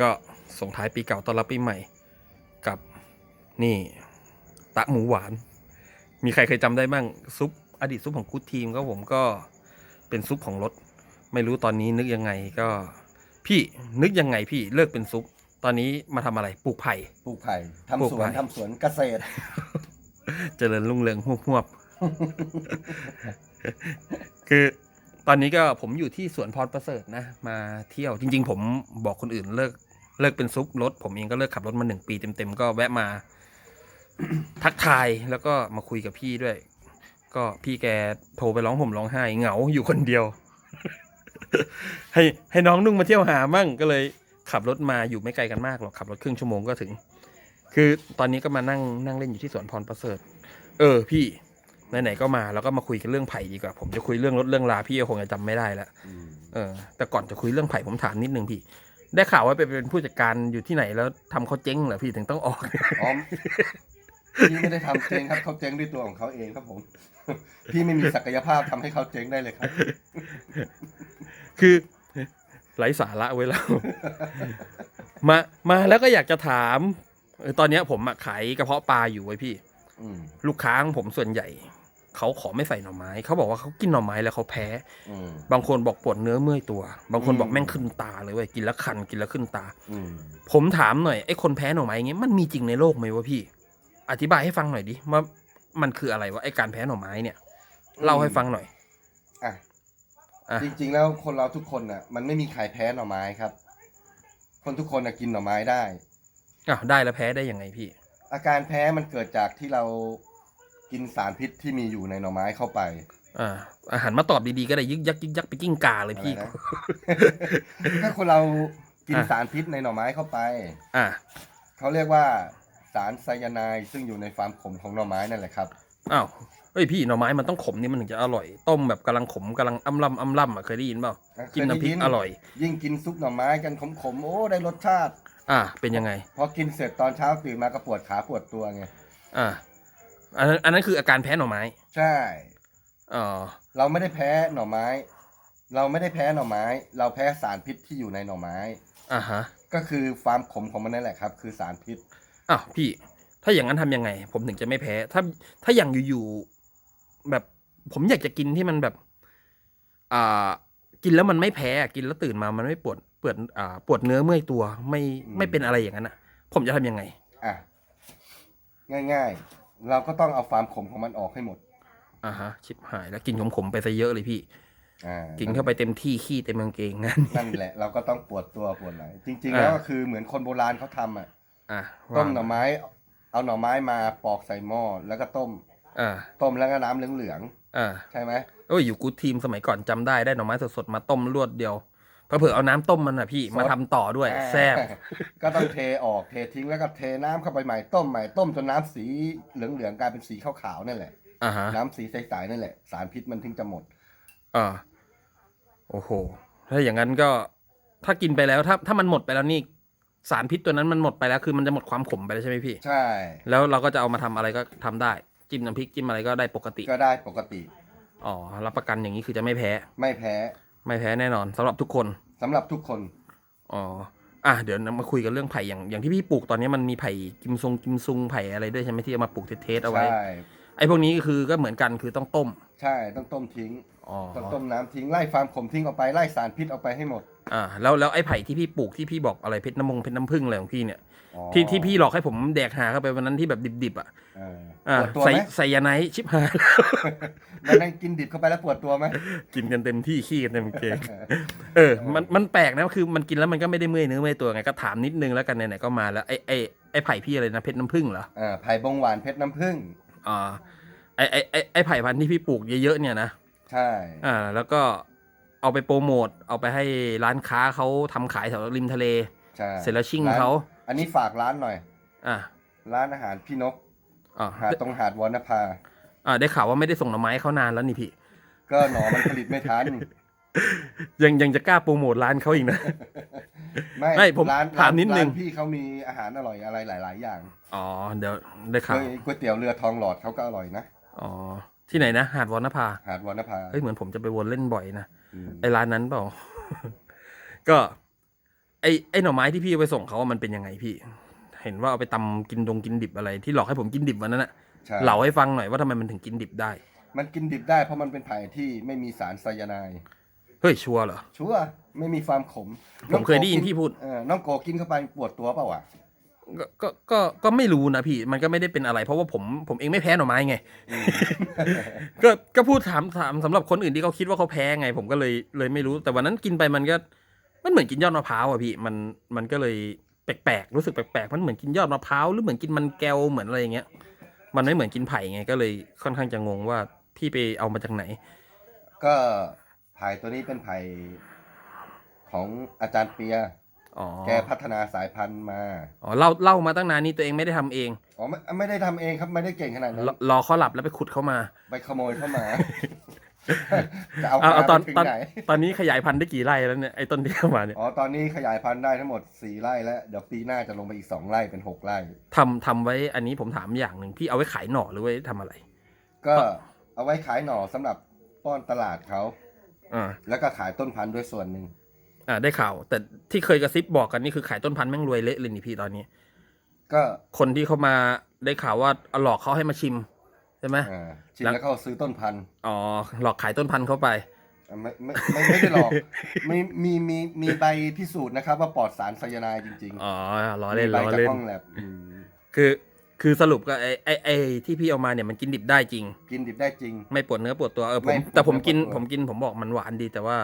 ก็ส่งท้ายปีเก่าต้อนรับปีใหม่ กับนี่ตะหมูหวาน มีใครเคยจำได้บ้างซุปอดีตซุปของกู๊ดทีมก็ผมก็เป็นซุปของรถ ไม่รู้ตอนนี้นึกยังไงก็ พี่นึกยังไงพี่เลิกเป็นซุป ตอนนี้มาทำอะไรปลูกไผ่ ปลูกไผ่ปลูกทำสวนไผ่ทำสวนเกษตร เจริญรุ่งเรืองหวบหวบคือ ตอนนี้ก็ผมอยู่ที่สวนพรประเสริฐนะมาเที่ยวจริง ๆ ผมบอกคนอื่นเลิกเลิกเป็นซุปรถ ผมเองก็เลิกขับรถมาหนึ่งปีเต็มๆก็แวะมา ทักทายแล้วก็มาคุยกับพี่ด้วย ก็พี่แกโทรไปร้องห่มร้องไห้เหงาอยู่คนเดียว ให้ให้น้องนุ่งมาเที่ยวหามั่งก็เลยขับรถมาอยู่ไม่ไกลกันมากหรอกขับรถครึ่งชั่วโมงก็ถึง คือตอนนี้ก็มานั่งนั่งเล่นอยู่ที่สวนพรประเสริฐ เออพี่ ไหนๆก็มาแล้วก็มาคุยกันเรื่องไผ่ดีกว่าผมจะคุยเรื่องรถเรื่องลาพี่ก็คงจะจำไม่ได้ละอืมเออ แต่ก่อนจะคุยเรื่องไผ่ผมถามนิดนึงพี่ ได้ข่าวว่าไปเป็นผู้จัดการอยู่ที่ไหนแล้วทำเขาเจ๊งเหรอพี่ถึงต้องออก อ๋อพี่ไม่ได้ทำเจ๊งครับเขาเจ๊งด้วยตัวของเขาเองครับผม พี่ไม่มีศักยภาพทำให้เขาเจ๊งได้เลยครับ คือไร้สาระไว้แล้วมามาแล้วก็อยากจะถามเออตอนเนี้ยผมอะขายกระเพาะปลาอยู่ไว้ยพี่ อืมลูกค้าของผมส่วนใหญ่ เขาขอไม่ใส่หน่อไม้เขาบอกว่าเขากินหน่อไม้แล้วเขาแพ้อืมบางคนบอกปวดเนื้อเมื่อยตัว บางคนบอกอืมแม่งขึ้นตาเลยเว้ยกินแล้วคันกินแล้วขึ้นตาอืมผมถามหน่อยไอ้คนแพ้หน่อไม้อย่างเงี้ยมันมีจริงในโลกไหมวะพี่ อธิบายให้ฟังหน่อยดิว่ามันคืออะไรวะไอ้การแพ้หน่อไม้เนี่ยเล่าให้ฟังหน่อยอะอะจริงๆแล้วคนเราทุกคนน่ะ มันไม่มีใครแพ้หน่อไม้ครับ คนทุกคนน่ะกินหน่อไม้ได้อ้าวได้แล้วแพ้ได้ยังไงพี่ อาการแพ้มันเกิดจากที่เรา กินสารพิษที่มีอยู่ในหน่อไม้เข้าไปอ่าอาหารมาตอบดีๆก็ได้ยึกยักยึกยักไปกิ้งกาเลยพี่ อะไรนะ ถ้าคนเรากินอะ สารพิษในหน่อไม้เข้าไป อ่าเขาเรียกว่าสารไซยาไนด์ซึ่งอยู่ในความขมของหน่อไม้นั่นแหละครับ อ้าวเฮ้ยพี่หน่อไม้มันต้องขมนี่มันถึงจะอร่อย ต้มแบบกำลังขมกำลังอ้ำล่ำอ้ำล่ำอะเคยได้ยินเปล่าอะจิ้มน้ำพริกเคยได้ยินอร่อย ยิ่งกินซุปหน่อไม้กันขมๆโอ้ได้รสชาติ อ่าเป็นยังไง พอกินเสร็จตอนเช้าตื่นมาก็ปวดขาปวดตัวไง อ่า อันนั้นอันนั้นคืออาการแพ้หน่อไม้ใช่ อ๋อเราไม่ได้แพ้หน่อไม้ เราไม่ได้แพ้หน่อไม้ เราแพ้สารพิษที่อยู่ในหน่อไม้ อ่าฮะก็คือความขมของมันนั่นแหละครับ คือสารพิษ อ้าวพี่ ถ้าอย่างนั้นทำยังไง ผมถึงจะไม่แพ้ ถ้าถ้าอย่างอยู่ๆแบบผมอยากจะกินที่มันแบบ อ่า กินแล้วมันไม่แพ้อะกินแล้วตื่นมามันไม่ปวดปวดอ่า ปวดเนื้อเมื่อยตัวไม่ไม่เป็นอะไรอย่างนั้นอะ ผมจะทำยังไง อะ ง่ายๆ เราก็ต้องเอาความขมของมันออกให้หมด อ่าฮะชิบหายแล้วกินขมๆไปซะเยอะเลยพี่ อ่ากินเข้าไปเต็มที่ขี้เต็มกางเกงงั้น นั่นแหละ เราก็ต้องปวดตัวปวดไหล่จริง ๆ อ่า แล้วก็คือเหมือนคนโบราณเขาทำอะ อะต้มหน่อไม้ เอาหน่อไม้มาปอกใส่หม้อแล้วก็ต้ม อ่าต้มแล้วก็น้ำเหลืองอ่าๆใช่ไหมโอ้ยอยู่กู๊ดทีมสมัยก่อนจำได้ได้หน่อไม้สดๆมาต้มรวดเดียว เผื่อๆเอาน้ำต้มมันอะพี่มาทำต่อด้วยแซ่บก็ต้องเทออกเททิ้งแล้วก็เทน้ำเข้าไปใหม่ต้มใหม่ต้มจนน้ำสีเหลืองๆกลายเป็นสีขาวๆนั่นแหละอ่าฮะน้ำสีใสๆนั่นแหละ สารพิษมันถึงจะหมดอ่าโอ้โห ถ้าอย่างนั้นก็ถ้ากินไปแล้วถ้าถ้ามันหมดไปแล้วนี่สารพิษตัวนั้นมันหมดไปแล้วคือมันจะหมดความขมไปแล้วใช่ไหมพี่ ใช่ แล้วเราก็จะเอามาทำอะไรก็ทำได้ จิ้มน้ำพริกจิ้มอะไรก็ได้ปกติ ก็ได้ปกติ อ๋อรับประกันอย่างนี้คือจะไม่แพ้ ไม่แพ้ ไม่แพ้แน่นอนสำหรับทุกคนสำหรับทุกคน อ๋ออะเดี๋ยวมาคุยกันเรื่องไผ่อย่างอย่างที่พี่ปลูกตอนนี้มันมีไผ่กิมซุงกิมซุงไผ่อะไรด้วยใช่ไหมที่เอามาปลูกเทสๆเอาไว้ ใช่ ไอ้พวกนี้คือก็เหมือนกันคือต้องต้มใช่ ต้องต้มทิ้ง อ๋อต้องต้มน้ำทิ้ง ไล่ความขมทิ้งออกไป ไล่สารพิษออกไปให้หมด อ่าแล้วแล้วไอ้ไผ่ที่พี่ปลูกที่พี่บอกอะไรเพชรน้ำมงเพชรน้ำผึ้งอะไรของพี่เนี่ยอ๋อ ที่ที่พี่หลอกให้ผมแดกหาเข้าไปวันนั้นที่แบบดิบๆอะเอออ่าปวดตัวใส่ไหมใส่ยาไนท์ชิบหาย วันนั้นกินดิบเข้าไปแล้วปวดตัวไหม กินกันเต็มที่ขี้กันเต็มเกงเออ มันมันแปลกนะคือมันกินแล้วมันก็ไม่ได้เมื่อยเนื้อเมื่อยตัวไงก็ถามนิดนึงแล้วกันไหนๆก็มาแล้วไอ้ไอ้ไอ้ไผ่พี่อะไรนะเพชรน้ำผึ้งเหรออ่าไผ่บงหวานเพชรน้ำผึ้งอ่าไอ้ไอ้ไอ้ไอ้ไผ่พันธุ์ที่พี่ปลูกเยอะๆเนี่ยนะใช่อ่า แล้วก็เอาไปโปรโมทเอาไปให้ร้านค้าเขาทำขายแถวริมทะเล ใช่เสร็จแล้วชิ่งร้นเขา อันนี้ฝากร้านหน่อย อ่าร้านอาหารพี่นก อ่าหาดตรงหาดวรรณภา อ่าได้ข่าวว่าไม่ได้ส่งหน่อไม้เขานานแล้วนี่พี่ ก็หนอมันผลิตไม่ทัน ยังยังจะกล้าโปรโมทร้านเขาอีกนะ ไม่ผมร้านถามนิดนึง ร้พี่เขามีอาหารอร่อยอะไรหลาย ๆ อย่างอ๋อเดี๋ยวได้ข่าวเฮ้ยก๋วยเตี๋ยวเรือทองหลอดเขาก็อร่อยนะอ๋อที่ไหนนะ หาดวอนภาหาดวรรณภาเฮ้ยเหมือนผมจะไปวนเล่นบ่อยนะอืมไอ้ร้านนั้นเปล่า ก็ ไอ้ไอ้หน่อไม้ที่พี่เอาไปส่งเขาอะมันเป็นยังไงพี่ เห็นว่าเอาไปตำกินดงกินดิบอะไร ที่หลอกให้ผมกินดิบวันนั้นอะใช่เล่าให้ฟังหน่อยว่าทำไมมันถึงกินดิบได้ มันกินดิบได้เพราะมันเป็นไผ่ที่ไม่มีสารไซยาไนด์เฮ้ยชัวร์เหรอ ชัวร์ไม่มีความขมผมเคยได้ยินพี่พูด เออน้องโกกินเข้าไปปวดตัวเปล่าวะก็ก็ก็ก็ไม่รู้นะพี่ มันก็ไม่ได้เป็นอะไร เพราะว่าผมผมเองไม่แพ้หน่อไม้ไง ก็ก็พูดถามถามสำหรับคนอื่นที่เขาคิดว่าเขาแพ้ไง ผมก็เลยเลยไม่รู้แต่วันนั้นกินไปมันก็ มันเหมือนกินยอดมะพร้าวอะพี่มันมันก็เลยแปลกๆรู้สึกแปลกๆมันเหมือนกินยอดมะพร้าวหรือเหมือนกินมันแก้วเหมือนอะไรอย่างเงี้ย มันไม่เหมือนกินไผ่ไงก็เลยค่อนข้างจะงงว่าพี่ไปเอามาจากไหน ก็ไผ่ตัวนี้เป็นไผ่ของอาจารย์เปียอ๋อแกพัฒนาสายพันธุ์มาอ๋อเล่าเล่ามาตั้งนานนี่ตัวเองไม่ได้ทำเอง อ๋อไม่ไม่ได้ทำเองครับไม่ได้เก่งขนาดนั้นรอรอเขาหลับแล้วไปขุดเขามา ไปขโมยเข้ามา จะเอาเอาเอาปตลาอนไปถึงตอนไหนตอนนี้ขยายพันธุ์ได้กี่ไร่แล้วเนี่ยไอ้ต้นที่เข้ามาเนี่ยอ๋อตอนนี้ขยายพันธุ์ได้ทั้งหมดสี่ไร่แล้วเดี๋ยวปีหน้าจะลงไปอีกสองไร่เป็นหกไร่ทำทำไว้อันนี้ผมถามอย่างหนึ่งพี่เอาไว้ขายหน่อหรือไว้ทำอะไร ก็เอาไว้ขายหน่อสำหรับป้อนตลาดเขาอ่า แล้วก็ขายต้นพันธุ์ด้วยส่วนหนึ่งอ่าได้ข่าว แต่ที่เคยกระซิบบอกกันนี่คือขายต้นพันธุ์แม่งรวยเละเลยนี่พี่ตอนนี้ ก็คนที่เขามาได้ข่าวว่าเอาหลอกเขาให้มาชิม ใช่ไหมอ่าชิมแล้วแล้วเขาซื้อต้นพันธุ์อ๋อหลอกขายต้นพันธุ์เข้าไปอะไม่ไม่ไม่ไม่ได้หรอกมีมีมีมีใบพิสูจน์นะครับ ว่าปลอดสารไซยาไนด์จริงอ๋อล้อๆเล่นมีใบล้อจากเล่นห้องแลบอืมคือคือสรุปก็ไอ้ไอ้ไอ้ที่พี่เอามาเนี่ยมันกินดิบได้จริง กินดิบได้จริง ไม่ปวดเนื้อปวดตัวเออผไม่มปวดแต่ผมกินเนื้อปวดตัวผมกินผมบอกมันหวานดีแต่ว่า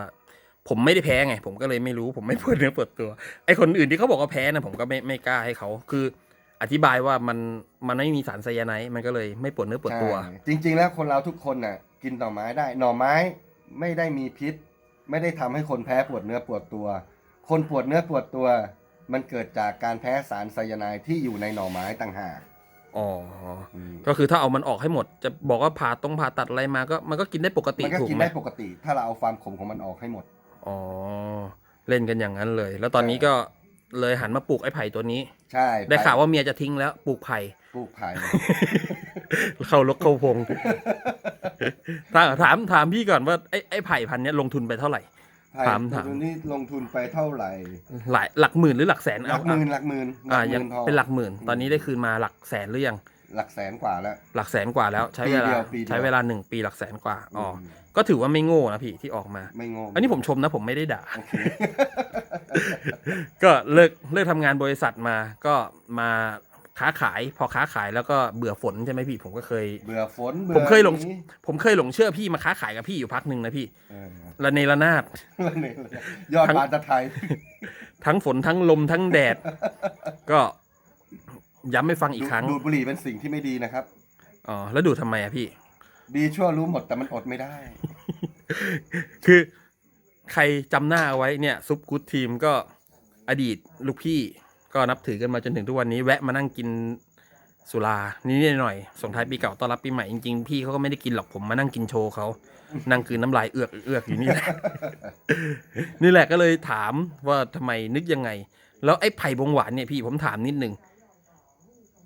ผมไม่ได้แพ้ไง ผมก็เลยไม่รู้ ผมไม่ปวดเนื้อปวดตัวไอ้คนอื่นที่เขาบอกว่าแพ้นะผมก็ไม่ไม่กล้าให้เขาคือ อธิบายว่ามันมันไม่มีสารไซยาไนด์มันก็เลยไม่ปวดเนื้อปวดตัว ใช่จริง ๆ แล้วคนเราทุกคนน่ะ กินหน่อไม้ได้ หน่อไม้ไม่ได้มีพิษ ไม่ได้ทำให้คนแพ้ปวดเนื้อปวดตัว คนปวดเนื้อปวดตัว มันเกิดจากการแพ้สารไซยาไนด์ที่อยู่ในหน่อไม้ต่างหากอ๋อ อืมก็คือถ้าเอามันออกให้หมด จะบอกว่าผ่าตรงผ่าตัดอะไรมาก็มันก็กินได้ปกติมันก็ถูกกินไหมได้ปกติ ถ้าเราเอาความขมของมันออกให้หมด อ๋อ เล่นกันอย่างนั้นเลย แล้วตอนนี้ก็ เลยหันมาปลูกไอ้ไผ่ตัวนี้ ใช่ได้ข่าวว่าเมียจะทิ้งแล้วปลูกไผ่ ปลูกไผ่ เข้าลกเข้าพงถามถามถามพี่ก่อนว่าไอ้ไอ้ไผ่พันธุ์เนี้ยลงทุนไปเท่าไหร่ไผ่ถามถามตัวนี้ลงทุนไปเท่าไหร่ หลายหลักหมื่นหรือหลักแสนหลักหมื่นหลักหมื่นอ่าหลักหยังมื่นพอเป็นหลักหมื่น ตอนนี้ได้คืนมาหลักแสนหรือยัง หลักแสนกว่าแล้ว หลักแสนกว่าแล้วใช้เวลาปีเดียวปีเดียว ใช้เวลาหนึ่งปีหลักแสนกว่าอ๋ออมก็ถือว่าไม่โง่นะพี่ที่ออกมา ไม่งงอันนี้ผมชมนะผมไม่ได้ด่า โอเค ก็เลิกเลิกทำงานบริษัทมาก็มาค้าขายพอค้าขายแล้วก็เบื่อฝนใช่ไหมพี่ผมก็เคย เบื่อฝนเบื่อผมเคยหลง นี้ผมเคยหลงเชื่อพี่มาค้าขายกับพี่อยู่พักหนึ่งนะพี่เออระเนระนาด แล้วเนี่ยยอดทั้ง บานตะไทยทั้งฝนทั้งลมทั้งแดด ก็ ย้ำให้ฟังอีกครั้ง ดูดบุหรี่เป็นสิ่งที่ไม่ดีนะครับ อ๋อ แล้วดูทำไมอะพี่ ดีชั่วรู้หมดแต่มันอดไม่ได้ คือใครจำหน้าเอาไว้เนี่ยซุปกู๊ดทีมก็อดีตลูกพี่ก็นับถือกันมาจนถึงทุกวันนี้แวะมานั่งกินสุรานี่หน่อยๆส่งท้ายปีเก่าต้อนรับปีใหม่จริงๆพี่เขาก็ไม่ได้กินหรอกผมมานั่งกินโชว์เขานั่งคืนน้ำลายเอือกเอือกอยู่นี่แหละ นี่แหละก็เลยถามว่าทำไมนึกยังไง แล้วไอ้ไผ่บงหวานเนี่ยพี่ผมถามนิดนึง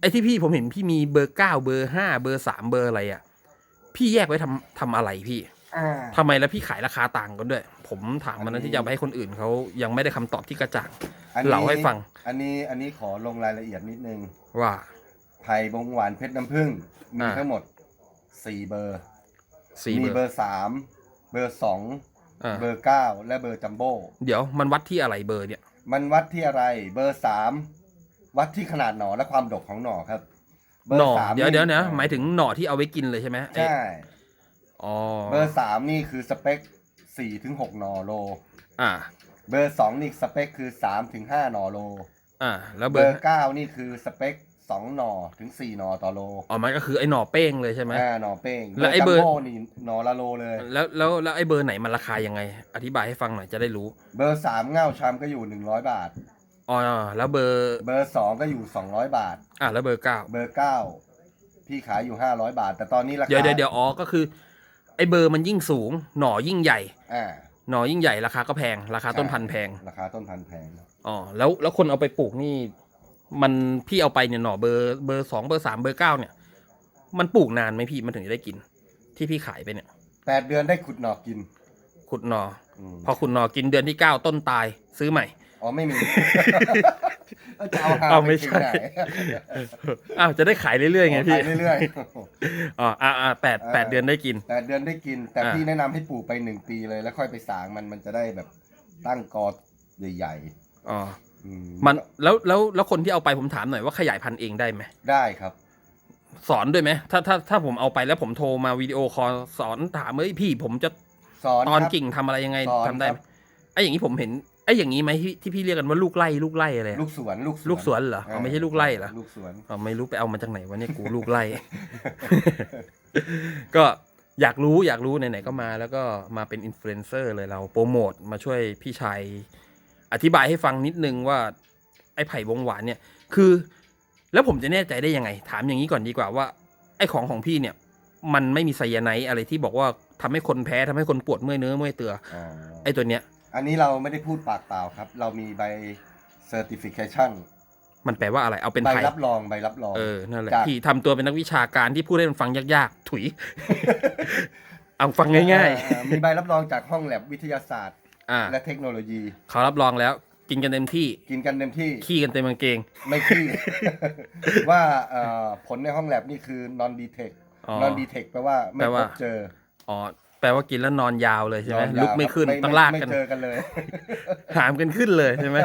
ไอ้ที่พี่ผมเห็นพี่มีเบอร์เก้าเบอร์ห้าเบอร์สามเบอร์อะไรอะ พี่แยกไว้ทำทำอะไรพี่อ่าทำไมแล้วพี่ขายราคาต่างกันด้วย ผมถามมันนั้นที่จะเอาไปให้คนอื่นเขายังไม่ได้คำตอบที่กระจ่างอันนี้เล่าให้ฟัง อันนี้อันนี้ขอลงรายละเอียดนิดนึง ว่าไผ่บงหวานเพชรน้ำผึ้งมีอ่าทั้งหมดสี่เบอร์สี่มีเบเบออร์ร์สามเบอร์สองอ่าเบอร์เก้าและเบอร์จัมโบ้เดี๋ยวมันวัดที่อะไรเบอร์เนี่ย มันวัดที่อะไรเบอร์สาม วัดที่ขนาดหน่อและความดกของหน่อครับเบอหน่อร์สามเดี๋ยวเดี๋ยวนะอ่หมายถึงหน่อที่เอาไว้กินเลยใช่ไหมไอ้ใช่อ๋อเบอร์สามนี่คือสเปคสี่ถึงหกหน่อโล อ่า เบอร์สองนี่สเปคคือสามถึงห้าหน่อโล อ่า แล้วเบเบออร์ร์เก้านี่คือสเปคสองหน่อถึงสี่หน่อต่อโลอ๋อมันก็คือไอ้หน่อเป้งเลยใช่ไหมอ่าหน่อเป้งแล้วไอ้เบอร์จัมโบ้นี่หน่อละโลเลย แล้วแล้วแล้วไอ้เบอร์ไหนมันราคายังไง อธิบายให้ฟังหน่อยจะได้รู้ เบอร์สามเง่าชามก็อยู่หนึ่งร้อยบาท อ๋อแล้วเบอร์ เบอร์สองก็อยู่สองร้อยบาท อ่าแล้วเบอร์เก้าเบอร์เก้าพี่ขายอยู่ห้าร้อยบาท แต่ตอนนี้ราคาเดี๋ยวเดี๋ยวเดี๋ยวอ๋อก็คือ ไอ้เบอร์มันยิ่งสูง หน่อยิ่งใหญ่ อ่าหน่อยิ่งใหญ่ราคาก็แพง ราคาต้นพันธุ์แพง ราคาต้นพันธุ์แพง อ๋อแล้วแล้วคนเอาไปปลูกนี่ มันพี่เอาไปเนี่ยหน่อเบอร์เบอร์สองเบอร์สามเบอร์เก้าเนี่ย มันปลูกนานไหมพี่มันถึงจะได้กิน ที่พี่ขายไปเนี่ยแปดเดือนได้ขุดหน่อกิน ขุดหน่ออืมพอขุดหน่อกินเดือนที่เก้าต้นตายซื้อใหม่ อ๋อไม่มี จะเอาหาเอาไปไม่ถึงใช่ไหนอ้าวจะได้ขายเรื่อยๆไงพี่ขายเรื่อยอ๋ออ่าอ่าแปดแปดเออเดือนได้กิน ๆ แต่เดือนได้กิน แต่อ่า พี่แนะนำให้ปลูกไปหนึ่งปีเลย แล้วค่อยไปสางมันมันจะได้แบบตั้งกอใหญ่อ๋อๆอืมันแล้วแล้วแล้วคนที่เอาไปผมถามหน่อยว่าขยายพันธุ์เองได้ไหมได้ครับ สอนด้วยไหมถ้าถ้าถ้าผมเอาไปแล้วผมโทรมาวิดีโอคอลสอนถามเอ้ยพี่ผมจะสอนตอนครับ กิ่งทำอะไรยังไงสอนทำได้คไหรัมบไอ้อย่างนี้ผมเห็น ไอ้อย่างนี้ไหมที่ที่พี่เรียกกันว่าลูกไล่ลูกไล่อะไรอะลูกสวนลูกลูกสวนเหรออ๋อไม่ใช่ลูกไล่เหรอลูกสวนอ๋อไม่รู้ไปเอามาจากไหนวะเนี่ยกูลูกไล่ ก็อยากรู้อยากรู้ไหนๆก็มา แล้วก็มาเป็นอินฟลูเอนเซอร์เลยเราโปรโมทมาช่วยพี่ชายอธิบายให้ฟังนิดนึงว่า ไอ้ไผ่วงหวานเนี่ย คือ แล้วผมจะแน่ใจได้ยังไง ถามอย่างนี้ก่อนดีกว่าว่า ไอ้ของของพี่เนี่ย มันไม่มีไซยาไนด์อะไรที่บอกว่าทำให้คนแพ้ทำให้คนปวดเมื่อยเนื้อเมื่อยเตือ อ๋อไอ้ตัวเนี้ย อันนี้เราไม่ได้พูดปากเปล่าครับ เรามีใบ certification มันแปลว่าอะไรเอาเป็นใบไทยรับรองใบรับรอง เออนั่นแหละจาก ที่ทำตัวเป็นนักวิชาการที่พูดให้มันฟังยากๆ ถุย เอาฟังง่าย อ่มีใบรับรองจากห้องแลบวิทยาศาสตร์ ๆ อ่าและเทคโนโลยี เขารับรองแล้ว กินกันเต็มที่ กินกันเต็มที่ขี้กันเต็มกางเกงไม่ขี้ ว่าเอ่อผลในห้องแลบนี่คือ non detect อ๋อ non detect แปลว่าไม่แปลพว่า บเจอ อ๋อ แปลว่ากินแล้วนอนยาวเลยใช่ไหมนอนยาวลุกไม่ขึ้นครับต้องลากกันไม่เจอกันเลย หามกันขึ้นเลยใช่ไหม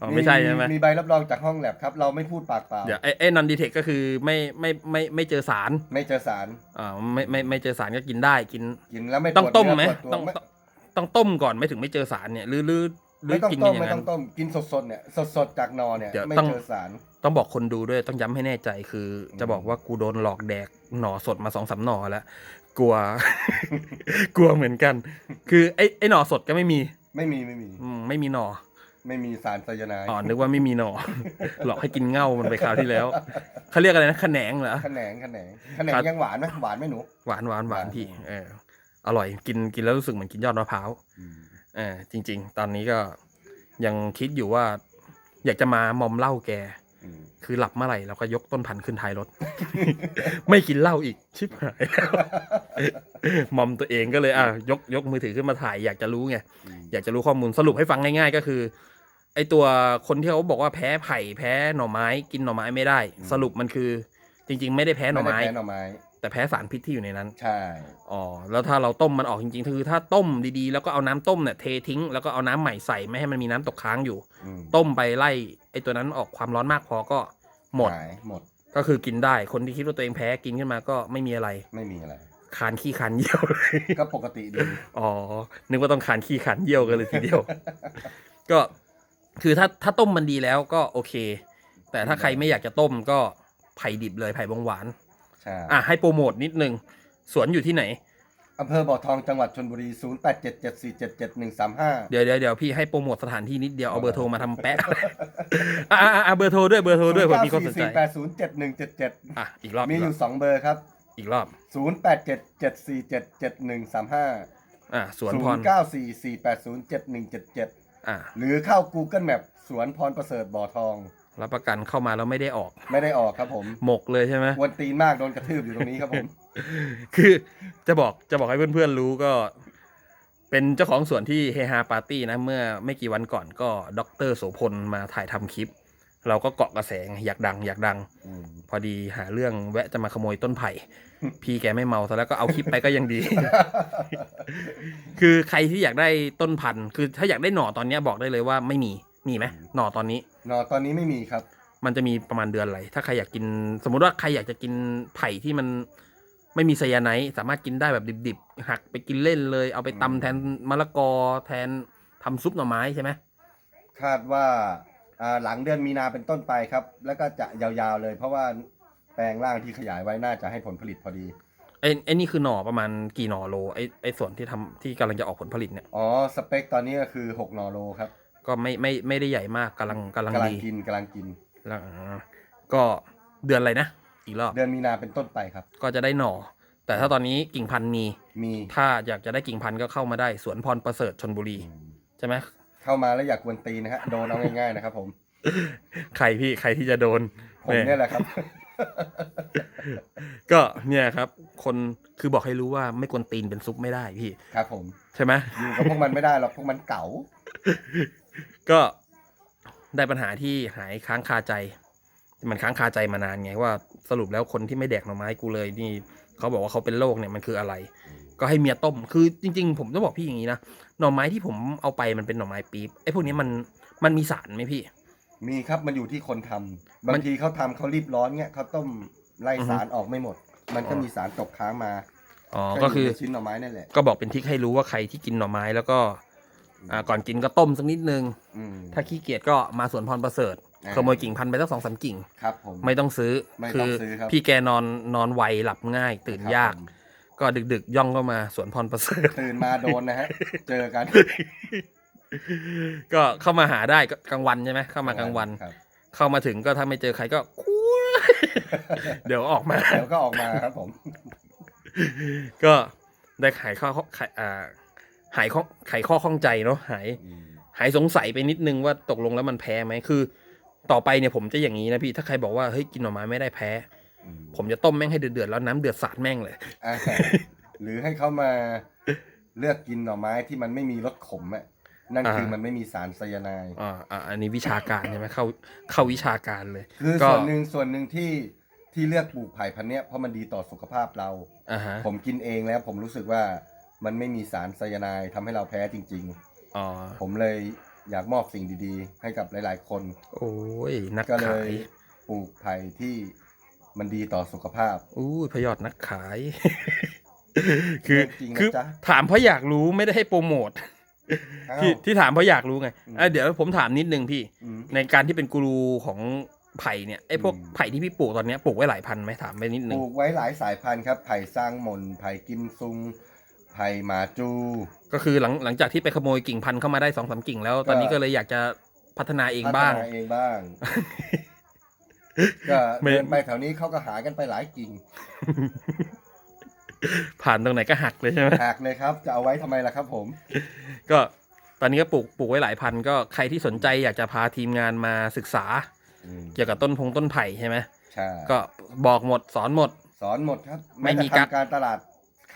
อ๋อไม่ใช่ใช่ไหมมีใบรับรองจากห้องแลบครับ เราไม่พูดปากเปล่าเดี๋ยวไอ้ไอ้นอนดีเทคก็คือไม่ไม่ไม่ไม่เจอสาร ไม่เจอสารอ่าไม่ไม่ไม่เจอสารก็กินได้กินกินแล้วไม่ต้องปวดต้มเนื้ไหมปวดตัวต้องไม่ต้องต้มก่อนไม่ถึงไม่เจอสารเนี่ยหรือหรือหรืไม่อต้องกินต้กัมนอย่าไม่งต้นั้อนงต้มกินสดๆเนี่ยสดๆจากนอเนี่ยเดี๋ยวไม่ต้องเจอสาร ต้องบอกคนดูด้วยต้องย้ำให้แน่ใจคือ จะบอกว่ากูโดนหลอกแดกหน่อสดมาสองสามหน่อแล้วกลัว กลัวเหมือนกัน คือไอ้ไอ้หน่อสดก็ไม่มีไม่มีไม่มีอืมไม่มีหน่อไม่มีสารไซยาไนด์อ๋อนึกว่าไม่มีหน่อ หลอกให้กินเง่ามันไปคราวที่แล้วเขาเรียกอะไรนะขะแหนงเหรอ ขนงขนงขนงครับ ยังหวานไหมหวานไหมหนู หวานหวานหวานหวานพี่เอออร่อยกินกินแล้วรู้สึกเหมือนกินยอดมะพร้าว เออจริง ๆ ตอนนี้ก็ยังคิดอยู่ว่า อยากจะมามอมเหล้าแกอืม คือหลับเมื่อไหร่เราก็ยกต้นพันธุ์ขึ้นท้ายรถ ไม่กินเหล้าอีก ชิบหายแล้วมอมตัวเองก็เลยอะยกยกมือถือขึ้นมาถ่ายอยากจะรู้ไงอืมอยากจะรู้ข้อมูลสรุปให้ฟังง่าย ๆ ก็คือ ไอตัวคนที่เขาบอกว่าแพ้ไผ่แพ้หน่อไม้กินหน่อไม้ไม่ได้ สรุปมันคือ จริง ๆ ไม่ได้แพ้หน่อไม้ด้แพ้หน่อไม้ แต่แพ้สารพิษที่อยู่ในนั้น ใช่ อ๋อ แล้วถ้าเราต้มมันออกจริงๆ คือถ้าต้มดีๆ แล้วก็เอาน้ำต้มเนี่ยเททิ้ง แล้วก็เอาน้ำใหม่ใส่ไม่ให้มันมีน้ำตกค้างอยู่ อืม ต้มไปไล่ไอตัวนั้นออกความร้อนมากพอก็ หมด หายหมดก็คือกินได้ คนที่คิดว่าตัวเองแพ้กินขึ้นมาก็ไม่มีอะไร ไม่มีอะไร คานขี้คานเยี่ยวเลย ก็ปกติดีอ๋อ นึกว่าต้องคานขี้คานเยี่ยวกันเลยทีเดียว ก็คือถ้าถ้าต้มมันดีแล้วก็โอเค แต่ถ้าใครไม่อยากจะต้มก็ไผ่ดิบเลยไผ่บงหวาน ใช่อะให้โปรโมทนิดนึง สวนอยู่ที่ไหน อำเภอบ่อทองจังหวัดชนบุรี 0877477135 เดี๋ยวเดี๋ยวเดี๋ยวพี่ให้โปรโมทสถานที่นิดเดียวเอาเบอร์โทรมาทำแปะ อะอะอะเบอร์โทรด้วยเบอร์โทรด้วยเผื่อมีคนสนใจ0944807177 อะอีกรอบมีอยู่ 2 เบอร์ครับ อีกรอบ0877477135 อะสวนพร0944807177 อะหรือเข้า Google Map สวนพรประเสริฐบ่อทอง รับประกันเข้ามาแล้วไม่ได้ออก ไม่ได้ออกครับผมหมกเลยใช่ไหมกวนตีนมากโดนกระทืบอยู่ตรงนี้ครับผม คือจะบอกจะบอกให้เพื่อนๆรู้ก็ เป็นเจ้าของสวนที่เฮฮาปาร์ตี้นะ เมื่อไม่กี่วันก่อนก็ดรโสพลมาถ่ายทำคลิป เราก็เกาะกระแสไงอยากดัง อยากดังอืมพอดีหาเรื่องแวะจะมาขโมยต้นไผ่ พี่แกไม่เมาซะแล้วก็เอาคลิปไปก็ยังดี คือใครที่อยากได้ต้นพันธุ์ คือถ้าอยากได้หน่อตอนเนี้ยบอกได้เลยว่าไม่มี มีไหมหน่อตอนนี้ นอตอนนี้ไม่มีครับ มันจะมีประมาณเดือนอะไรถ้าใครอยากกิน สมมุติว่าใครอยากจะกินไผ่ที่มันไม่มีไซยาไนด์สามารถกินได้แบบดิบๆ หักไปกินเล่นเลย เอาไปตำแทนมะละกอแทนทำซุปหน่อไม้ใช่ไหมคาดว่าอ่าหลังเดือนมีนาเป็นต้นไปครับ แล้วก็จะยาวๆเลย เพราะว่าแปลงร่างที่ขยายไว้น่าจะให้ผลผลิตพอดี ไอ้ไอ้นี่คือหน่อประมาณกี่หน่อโลไอ้ไอ้ส่วนที่ทำที่กำลังจะออกผลผลิตเนี่ย อ๋อ สเปคตอนนี้ก็คือ 6 นอโลครับ ก็ไม่ไม่ไม่ได้ใหญ่มากกำลังกำลังกำลังดีกินกำลังกิน แล้วอ่าก็เดือนอะไรนะ อีกรอบ เดือนมีนาเป็นต้นไปครับ ก็จะได้หน่อ แต่ถ้าตอนนี้กิ่งพันธุ์มี มีถ้าอยากจะได้กิ่งพันธุ์ก็เข้ามาได้สวนพรประเสริฐชนบุรีใช่ไหม เข้ามาแล้วอยากกวนตีนนะฮะโดนเอาง่ายๆนะครับผม ใครพี่ใครที่จะโดน ผมเนี่ยแหละครับ ก็เนี่ยครับ คนคือบอกให้รู้ว่าไม่กวนตีนเป็นซุปไม่ได้พี่ ครับผม ใช่ไหม อยู่กับพวกมันไม่ได้หรอกพวกมันเก๋า ก็ได้ปัญหาที่หายค้างคาใจ มันค้างคาใจมานานไงว่าสรุปแล้วคนที่ไม่แดกหน่อไม้กูเลยนี่เขาบอกว่าเขาเป็นโรคเนี่ยมันคืออะไร ก็ให้เมียต้ม คือจริง ๆ ผมต้องบอกพี่อย่างนี้นะหน่อไม้ที่ผมเอาไปมันเป็นหน่อไม้ปี๊บไอ้พวกนี้มันมันมีสารไหมพี่ มีครับมันอยู่ที่คนทำบางทีเขาทำเขารีบร้อนเงี้ยเขาต้มไล่อือฮึสารออกไม่หมด มันก็อ๋อมีสารตกค้างมาอ๋อก็คือยู่ในชิ้นหน่อไม้นั่นแหละก็บอกเป็นทริกให้รู้ว่าใครที่กินหน่อไม้แล้วก็ อ่าก่อนกินก็ต้มสักนิดนึง อืม ถ้าขี้เกียจก็มาสวนพรประเสริฐอ่า ขโมยกิ่งพันธุ์ไปสักสองสามกิ่ง ครับผม ไม่ต้องซื้อไม่ต้องซื้อครับ พี่แกนอนนอนไวหลับง่าย ตื่นครับยากผมก็ดึกๆ ย่องเข้ามาสวนพรประเสริฐ ตื่นมาโดนนะฮะ เจอกันก็เข้ามาหาได้ก็กลางวันใช่ไหมเข้ามากลางวัน ครับเข้ามาถึงก็ถ้าไม่เจอใครก็คูเดี๋ยวออกมา เดี๋ยวก็ออกมาครับผม ก็ได้ขายข้อขายอ่า หายข้อไขข้อข้องใจเนาะหาย หายสงสัยไปนิดนึงว่าตกลงแล้วมันแพ้ไหมคือ ต่อไปเนี่ยผมจะอย่างนี้นะพี่ถ้าใครบอกว่าเฮ้ยกินหน่อไม้ไม่ได้แพ้อืมผมจะต้มแม่งให้เดือดๆแล้วน้ำเดือดสาดแม่งเลย อ่าหรือให้เขามาเลือกกินหน่อไม้ที่มันไม่มีรสขมอะนั่นอ่า คือมันไม่มีสารไซยาไนด์อ่าอ่าอันนี้วิชาการใช่ไหมเข้าเข้าวิชาการเลย คือก็ ส่วนหนึ่งส่วนหนึ่งที่ที่เลือกปลูกไผ่พันธุ์เนี้ยเพราะมันดีต่อสุขภาพเรา อ่าฮะผมกินเองแล้วผมรู้สึกว่า มันไม่มีสารไซยาไนด์ทำให้เราแพ้จริง อ๋อ ๆ ผมเลยอยากมอบสิ่งดีๆ ให้กับหลายๆ คน โอ้ย นักก็เลขาย ยปลูกไผ่ที่มันดีต่อสุขภาพ อู้ยพยอดนักขาย คือเรื่องจริงนะคือจ๊ะ ถามเพราะอยากรู้ไม่ได้ให้โปรโมทอ้าว ที่ที่ถามเพราะอยากรู้ไงอืมเอ้ยเดี๋ยวผมถามนิดนึงพี่ อืม ในการที่เป็นกูรูของไผ่เนี่ยไอ้พวกอืม ไผ่ที่พี่ปลูกตอนเนี้ยปลูกไว้หลายพันไหมถามไปนิดปนึง ลูกไว้หลายสายพันธุ์ครับ ไผ่สร้างมนไผ่กิมซุง ไผ่หมาจู ก็คือหลังหลังจากที่ไปขโมยกิ่งพันธุ์เข้ามาได้สองสามกิ่งแล้ว ตอนนี้ก็เลยอยากจะพัฒนาเองบ้างพัฒนเองบ้าง ก็ไม่เดินไปแถวนี้เขาก็หากันไปหลายกิ่ง ผ่านตรงไหนก็หักเลยใช่ไหมหักเลยครับ จะเอาไว้ทำไมล่ะครับ ผม ก็ตอนนี้ก็ปลูกปลูกไว้หลายพันก็ใครที่สนใจอยากจะพาทีมงานมาศึกษาอืมเกี่ยวกับต้นพงต้นไผ่ใช่ไหมใช่ก็บอกหมดสอนหมด สอนหมดครับ ไม่มีแแต่กั๊กทำการตลาด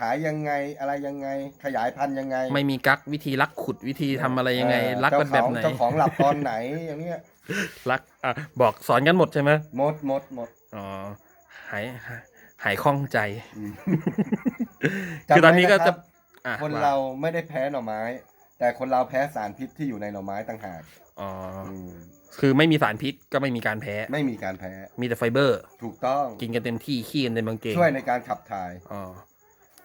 ขายยังไงอะไรยังไง ขยายพันธุ์ยังไงไม่มีกักวิธีลักขุดวิธีทำอะไรยังไง เออลักกันแบบไหนเจ้าของเจ้าของหลับตอนไหนอย่างเงี้ยลักอะบอกสอนกันหมดใช่ไหมหมดหมดหมดอ๋อหายหายคล่องใจ อืม คือตอนนี้ก็จำไว้จะรับ อะคนว่เราไม่ได้แพ้หน่อไม้ แต่คนเราแพ้สารพิษที่อยู่ในหน่อไม้ต่างหากอ๋อมคือไม่มีสารพิษก็ไม่มีการแพ้ ไม่มีการแพ้มีแต่ไฟเบอร์ ถูกต้องกินกันเต็มที่ขี้กันเต็มบางเกงช่วยในการขับถ่าย อ๋อ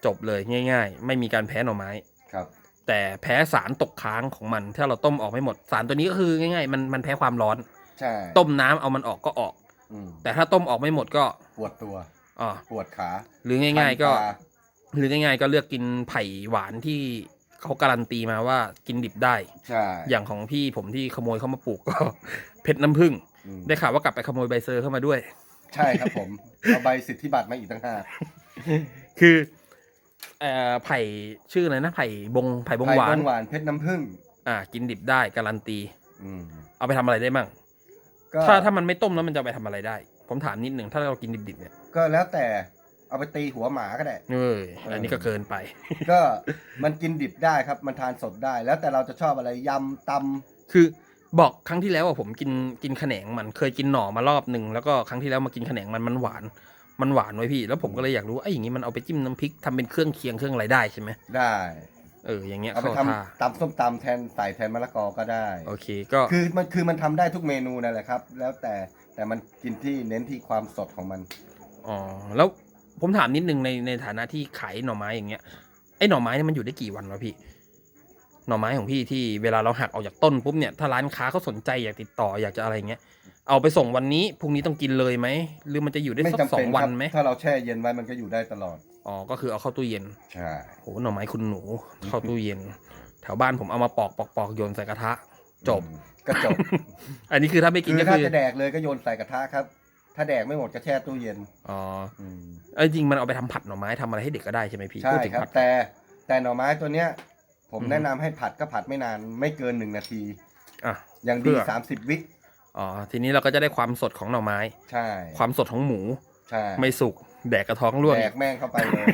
จบเลยง่าย ๆ ไม่มีการแพ้หน่อไม้ ครับ แต่แพ้สารตกค้างของมัน ถ้าเราต้มออกไม่หมดสารตัวนี้ก็คือง่ายๆ มันมันแพ้ความร้อน ใช่ต้มน้ำเอามันออกก็ออก อืมแต่ถ้าต้มออกไม่หมดก็ปวดตัว อ๋อปวดขาหรือง่าย ๆ ก็ คันตาหรือง่ายๆ ก็เลือกกินไผ่หวานที่เขาการันตีมาว่ากินดิบได้ ใช่อย่างของพี่ผมที่ขโมยเข้ามาปลูกก็ เพชรน้ำผึ้งอืมได้ข่าวว่ากลับไปขโมยใบเซอร์เข้ามาด้วย ใช่ครับผม เอาใบสิทธิบัตรมาอีกตั้งห้าคือ เอ่อไผ่ชื่ออะไรนะไผ่บงไผ่บงไผ่หวาบนงหวานเพชรน้ำผึ้งอ่า กินดิบได้การันตี อืมเอาไปทำอะไรได้มั่งก็ถ้าถ้ามันไม่ต้มแล้วมันจะเอาไปทำอะไรได้ ผมถามนิดหนึ่งถ้าเรากินดิบๆเนี่ยก็แล้วแต่เอาไปตีหัวหมาก็ได้ เอ้ยอันนี้ก็เกินไป ก็มันกินดิบได้ครับมันทานสดได้ แล้วแต่เราจะชอบอะไรยำตำคือบอกครั้งที่แล้วอะผมกินกินแขนงมันเคยกินหน่อมารอบหนึ่งแล้วก็ครั้งที่แล้วมากินแขนงมันมันหวาน มันหวานไว้พี่ แล้วผมก็เลยอยากรู้ไอ้ยอย่างนี้มันเอาไปจิ้มน้ำพริกทำเป็นเครื่องเคียงเครื่องอะไรได้ใช่ไหมได้ เอออย่างเงี้ยเอาไปเข้าทำท่าตำส้มตำแทนใส่แทนมะละกอก็ได้ โอเคก็คือมันคือมันทำได้ทุกเมนูนั่นแหละครับ แล้วแต่แต่มันกินที่เน้นที่ความสดของมัน อ๋อแล้วผมถามนิดนึงในในฐานะที่ขายหน่อไม้อย่างเงี้ยไอ้หน่อไม้เนี่ยมันอยู่ได้กี่วันวะพี่ หน่อไม้ของพี่ที่เวลาเราหักออกจากต้นปุ๊บเนี่ยถ้าร้านค้าเขาสนใจอยากติดต่ออยากจะอะไรเงี้ย เอาไปส่งวันนี้พรุ่งนี้ต้องกินเลยไหมหรือมันจะอยู่ได้ไม่สักจำสอเป็นงวัคนรับไหมถ้าเราแช่เย็นไว้มันก็อยู่ได้ตลอด อ๋อก็คือเอาเข้าตู้เย็นใช่ โหหน่อไม้คุณหนู เข้าตู้เย็น แถวบ้านผมเอามาปอกปอกปอกโยนใส่กระทะ จบอืมก็จบ อันนี้คือถ้าไม่กินคือก็ถ้าคือจะแดกเลยก็โยนใส่กระทะครับ ถ้าแดกไม่หมดก็แช่ตู้เย็นอ๋ออืมเอ้ยจริงมันเอาไปทำผัดหน่อไม้ทำอะไรให้เด็กก็ได้ใช่ไหมพี่ใช่พูดถึงครับ ผัด แต่แต่หน่อไม้ตัวเนี้ย ผมอืม แนะนำให้ผัดก็ผัดไม่นาน ไม่เกินหนึ่งนาที อะ อย่างเพื่ดีอสามสิบวิ อ๋อทีนี้เราก็จะได้ความสดของหน่อไม้ ใช่ความสดของหมู ใช่ไม่สุกแดกกระท้องร่วงแดกแม่งเข้าไปเลย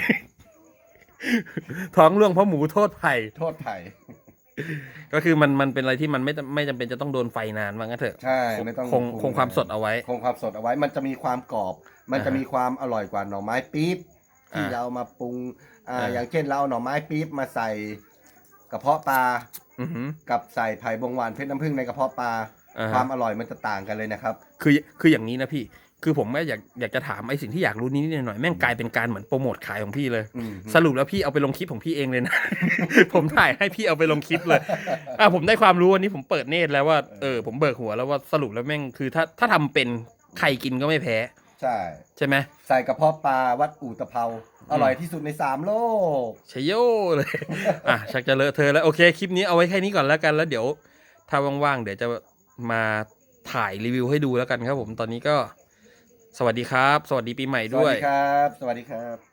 ท้องร่วงเพราะหมูโทษไผ่โทษไผ่ก็คือมันมันเป็นอะไรที่มันไม่ไม่จำเป็นจะต้องโดนไฟนานว่างั้นเถอะใช่ไม่ต้องคงปรุคงความสดเอาไว้ คงความสดเอาไว้ มันจะมีความกรอบ มันจะอ่าฮะมีความอร่อยกว่าหน่อไม้ปี๊บที่อ่าเรามาปรุงอ่าอ่าอย่างเช่นเราเอาหน่อไม้ปี๊บมาใส่กระเพาะปลาอือหือกับใส่ไผ่บงหวานเพชรน้ำผึ้งในกระเพาะปลา อ่าความฮะอร่อยมันจะต่างกันเลยนะครับ คือคืออย่างนี้นะพี่ คือผมก็อยากอยากจะถามไอ้สิ่งที่อยากรู้นิดๆหน่อยๆแม่งกลายเป็นการเหมือนโปรโมทขายของพี่เลย อืมสรุปแล้วพี่เอาไปลงคลิปของพี่เองเลยนะ ผมถ่ายให้พี่เอาไปลงคลิปเลย อะผมได้ความรู้วันนี้ผมเปิดเนตรแล้วว่าเออผมเบิกหัวแล้วว่าสรุปแล้วแม่งคือถ้าถ้าทำเป็นใครกินก็ไม่แพ้ ใช่ ใช่ไหมใส่กระเพาะปลาวัดอู่ตะเภาอร่อยที่สุดในสามโลก ชยโยเลย อะชักจะเลอะเธอะแล้วโอเคคลิปนี้เอาไว้แค่นี้ก่อนแล้วกันแล้วเดี๋ยว ถ้าว่างๆเดี๋ยวจะ มาถ่ายรีวิวให้ดูแล้วกันครับผมตอนนี้ก็สวัสดีครับ สวัสดีปีใหม่ด้วย สวัสดีครับ สวัสดีครับ